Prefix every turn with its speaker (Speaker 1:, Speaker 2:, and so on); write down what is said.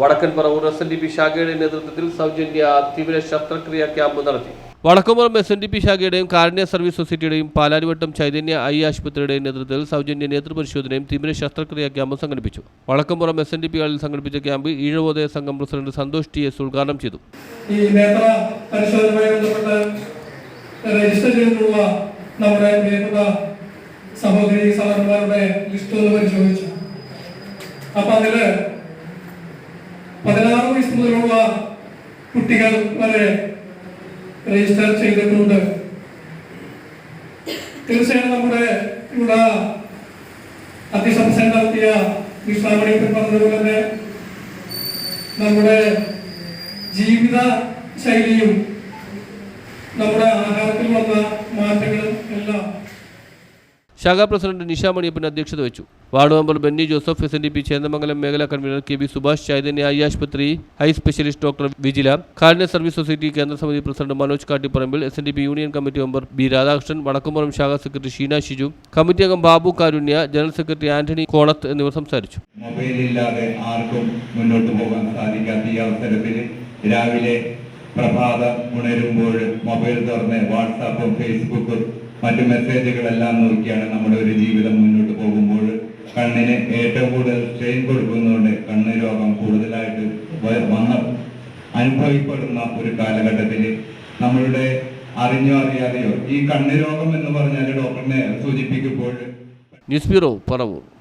Speaker 1: Vadakkan Paravur S N D P ശാഖയുടെ നേതൃത്വത്തിൽ സൗജന്യ തീവ്ര ശസ്ത്രക്രിയ ക്യാമ്പ് നടത്തി. Vadakkumpuram S N D P ശാഖയുടെയും Karunya service സൊസൈറ്റിയുടെയും പാലാരിവട്ടം ചൈതന്യ ഐ ആശുപത്രിയുടെയും നേതൃത്വത്തിൽ സൗജന്യ നേതൃപരിശോധനയും തിമിര ശസ്ത്രക്രിയ ക്യാമ്പും സംഘടിപ്പിച്ചു. Vadakkumpuram S N D P ഹാളിൽ സംഘടിപ്പിച്ച ക്യാമ്പ് ഈഴവോദയ സംഘം പ്രസിഡന്റ് സന്തോഷ് ടി എസ് ഉദ്ഘാടനം ചെയ്തു.
Speaker 2: ഈ നേത്ര പരിശോധനയുമായി ബന്ധപ്പെട്ട് രജിസ്റ്റർ ചെയ്തിട്ടുള്ള നമ്മുടെ പ്രിയപ്പെട്ട സഹോദരി സഹോദരന്മാരുടെ ലിസ്റ്റ് ഒന്ന് പരിശോധിച്ചു. അപ്പൊ അതിൽ പതിനാറ് വയസ്സ് മുതലുള്ള കുട്ടികൾ വരെ രജിസ്റ്റർ ചെയ്തിട്ടുണ്ട്. തീർച്ചയായും നമ്മുടെ ഇവിടെ അതിസംശയം നടത്തിയ വിശ്രാമണി പറഞ്ഞതുപോലെ തന്നെ നമ്മുടെ ജീവിത ശൈലിയും നമ്മുടെ ആഹാരത്തിൽ വന്ന മാറ്റങ്ങളും എല്ലാം
Speaker 1: ശാഖാ പ്രസിഡന്റ് നിഷ അധ്യക്ഷത വെച്ചു ward member Benny Joseph S N D P Chendamangalam മേഖലാ convener K B Subhash Chaitanya eye ആശുപത്രി high specialist doctor Vijila Karunya service society കേന്ദ്ര സമിതി president Manoj Kattipparambil S N D P union committee member B Radhakrishnan Vadakkumpuram ശാഖാ secretary Sheena Shiju committee അംഗം Babu Karunya general secretary Antony Konath എന്നിവർ സംസാരിച്ചു.
Speaker 3: മൊബൈലില്ലാതെ ആർക്കും മുന്നോട്ട് പോകാൻ സാധിക്കാത്ത ഈ അവസരത്തിൽ രാവിലെ പ്രഭാതം ഉണരുമ്പോൾ മൊബൈൽ തുറന്ന് വാട്സാപ്പും ഫേസ്ബുക്കും മറ്റു മെസ്സേജുകളെല്ലാം നോക്കിയാണ് നമ്മുടെ ഒരു ജീവിതം മുന്നോട്ട് പോകുമ്പോൾ കണ്ണിന് ഏറ്റവും കൂടുതൽ സ്ട്രെയിൻ കൊടുക്കുന്നതുകൊണ്ട് കണ്ണ് രോഗം കൂടുതലായിട്ട് വന്ന അനുഭവപ്പെടുന്ന ഒരു കാലഘട്ടത്തിൽ നമ്മളുടെ അറിഞ്ഞോ അറിയാതെയോ ഈ കണ്ണ് രോഗം എന്ന് പറഞ്ഞാൽ ഡോക്ടറിനെ സൂചിപ്പിക്കുമ്പോൾ
Speaker 1: ന്യൂസ് ബ്യൂറോ പറവൂർ.